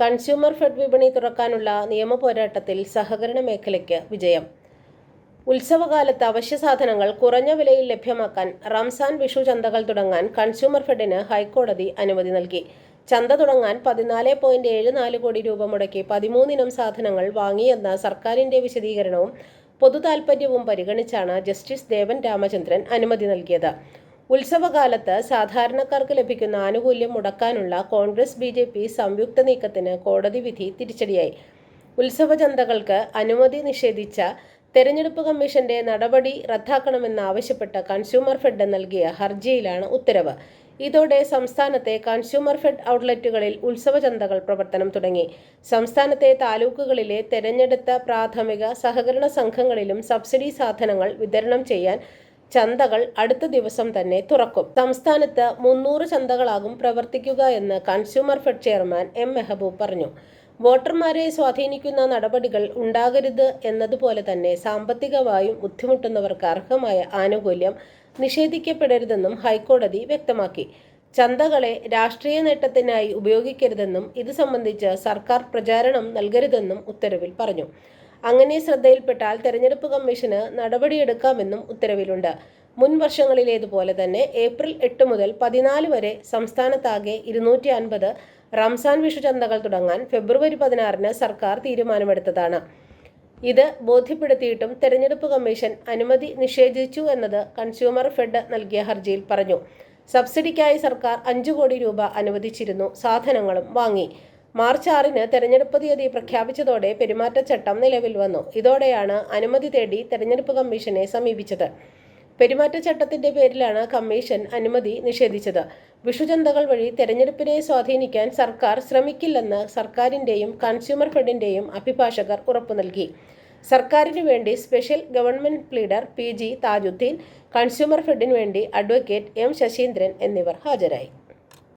Consumer fed വിപണി തുറക്കാനുള്ള നിയമ പോരാട്ടത്തിൽ സഹകരണ മേഖലയ്ക്ക് വിജയം. ഉത്സവകാലത്ത് അവശ്യ സാധനങ്ങൾ കുറഞ്ഞ വിലയിൽ ലഭ്യമാക്കാൻ റംസാൻ വിഷു ചന്തകൾ തുടങ്ങാൻ കൺസ്യൂമർ ഫെഡിന് ഹൈക്കോടതി അനുമതി നൽകി. ചന്ത തുടങ്ങാൻ പതിനാല് പോയിന്റ് ഏഴ് നാല് കോടി രൂപ മുടക്കി പതിമൂന്നിനം സാധനങ്ങൾ വാങ്ങിയെന്ന സർക്കാരിന്റെ വിശദീകരണവും പൊതുതാൽപര്യവും പരിഗണിച്ചാണ് ജസ്റ്റിസ് ദേവൻ രാമചന്ദ്രൻ അനുമതി നൽകിയത്. ഉത്സവകാലത്ത് സാധാരണക്കാർക്ക് ലഭിക്കുന്ന ആനുകൂല്യം മുടക്കാനുള്ള കോൺഗ്രസ് ബി ജെ പി സംയുക്ത നീക്കത്തിന് കോടതി വിധി തിരിച്ചടിയായി. ഉത്സവ ചന്തകൾക്ക് അനുമതി നിഷേധിച്ച തെരഞ്ഞെടുപ്പ് കമ്മീഷന്റെ നടപടി റദ്ദാക്കണമെന്നാവശ്യപ്പെട്ട് കൺസ്യൂമർ ഫെഡ് നൽകിയ ഹർജിയിലാണ് ഉത്തരവ്. ഇതോടെ സംസ്ഥാനത്തെ കൺസ്യൂമർ ഫെഡ് ഔട്ട്ലെറ്റുകളിൽ ഉത്സവ ചന്തകൾ പ്രവർത്തനം തുടങ്ങി. സംസ്ഥാനത്തെ താലൂക്കുകളിലെ തെരഞ്ഞെടുത്ത പ്രാഥമിക സഹകരണ സംഘങ്ങളിലും സബ്സിഡി സാധനങ്ങൾ വിതരണം ചെയ്യാൻ ചന്തകൾ അടുത്ത ദിവസം തന്നെ തുറക്കും. സംസ്ഥാനത്ത് മുന്നൂറ് ചന്തകളാകും പ്രവർത്തിക്കുക എന്ന് consumer fed chairman M Mehboob പറഞ്ഞു. വോട്ടർമാരെ സ്വാധീനിക്കുന്ന നടപടികൾ ഉണ്ടാകരുത് എന്നതുപോലെ തന്നെ സാമ്പത്തികമായും ബുദ്ധിമുട്ടുന്നവർക്ക് അർഹമായ ആനുകൂല്യം നിഷേധിക്കപ്പെടരുതെന്നും ഹൈക്കോടതി വ്യക്തമാക്കി. ചന്തകളെ രാഷ്ട്രീയ നേട്ടത്തിനായി ഉപയോഗിക്കരുതെന്നും ഇത് സംബന്ധിച്ച് സർക്കാർ പ്രചാരണം നൽകരുതെന്നും ഉത്തരവിൽ പറഞ്ഞു. അങ്ങനെ ശ്രദ്ധയിൽപ്പെട്ടാൽ തെരഞ്ഞെടുപ്പ് കമ്മീഷന് നടപടിയെടുക്കാമെന്നും ഉത്തരവിലുണ്ട്. മുൻ വർഷങ്ങളിലേതുപോലെ തന്നെ ഏപ്രിൽ എട്ട് മുതൽ പതിനാല് വരെ സംസ്ഥാനത്താകെ ഇരുന്നൂറ്റി അൻപത് റംസാൻ വിഷു ചന്തകൾ തുടങ്ങാൻ ഫെബ്രുവരി പതിനാറിന് സർക്കാർ തീരുമാനമെടുത്തതാണ്. ഇത് ബോധ്യപ്പെടുത്തിയിട്ടും തെരഞ്ഞെടുപ്പ് കമ്മീഷൻ അനുമതി നിഷേധിച്ചു എന്നത് കൺസ്യൂമർ ഫെഡ് നൽകിയ ഹർജിയിൽ പറഞ്ഞു. സബ്സിഡിക്കായി സർക്കാർ അഞ്ചു കോടി രൂപ അനുവദിച്ചിരുന്നു സാധനങ്ങളും വാങ്ങി. മാർച്ച് ആറിന് തെരഞ്ഞെടുപ്പ് തീയതി പ്രഖ്യാപിച്ചതോടെ പെരുമാറ്റച്ചട്ടം നിലവിൽ വന്നു. ഇതോടെയാണ് അനുമതി തേടി തെരഞ്ഞെടുപ്പ് കമ്മീഷനെ സമീപിച്ചത്. പെരുമാറ്റച്ചട്ടത്തിന്റെ പേരിലാണ് കമ്മീഷൻ അനുമതി നിഷേധിച്ചത്. വിഷുചന്തകൾ വഴി തെരഞ്ഞെടുപ്പിനെ സ്വാധീനിക്കാൻ സർക്കാർ ശ്രമിക്കില്ലെന്ന് സർക്കാരിന്റെയും കൺസ്യൂമർ ഫെഡിന്റെയും അഭിഭാഷകർ ഉറപ്പു നൽകി. സർക്കാരിനു വേണ്ടി special government leader P G Thajudheen consumer ഫെഡിനു വേണ്ടി അഡ്വക്കേറ്റ് എം ശശീന്ദ്രൻ എന്നിവർ ഹാജരായി.